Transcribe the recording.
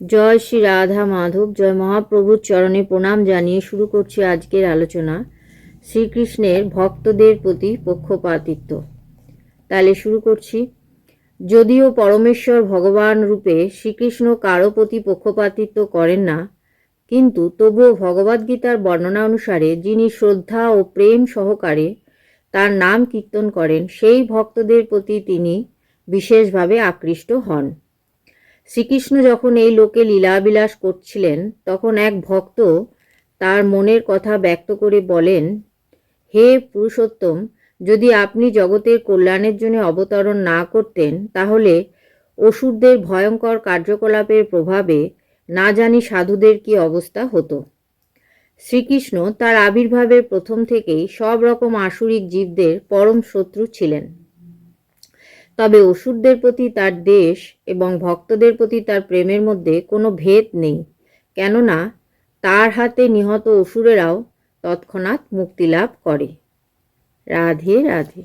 জয় শ্রী রাধা মাধব, জয় মহাপ্রভুর চরণে প্রণাম জানিয়ে শুরু করছি আজকের আলোচনা শ্রীকৃষ্ণের ভক্তদের প্রতি পক্ষপাতিত্ব। তাহলে শুরু করছি। যদিও পরমেশ্বর ভগবান রূপে শ্রীকৃষ্ণ কারও প্রতি পক্ষপাতিত্ব করেন না, কিন্তু তবুও ভগবদ্গীতার বর্ণনা অনুসারে যিনি শ্রদ্ধা ও প্রেম সহকারে তার নাম কীর্তন করেন, সেই ভক্তদের প্রতি তিনি বিশেষভাবে আকৃষ্ট হন। শ্রীকৃষ্ণ যখন এই লোকে লীলাবিলাস করছিলেন, তখন এক ভক্ত তার মনের কথা ব্যক্ত করে বলেন, হে পুরুষোত্তম, যদি আপনি জগতের কল্যাণের জন্য অবতরণ না করতেন, তাহলে অসুরদের ভয়ঙ্কর কার্যকলাপের প্রভাবে না জানি সাধুদের কি অবস্থা হতো। শ্রীকৃষ্ণ তার আবির্ভাবের প্রথম থেকেই সব রকম আসুরিক জীবদের পরম শত্রু ছিলেন। তবে অসুরদের প্রতি তার দেশ এবং ভক্তদের প্রতি তার প্রেমের মধ্যে কোনো ভেদ নেই। কেননা, তার হাতে নিহত অসুরেরাও তৎক্ষণাৎ মুক্তি লাভ করে। রাধে রাধে।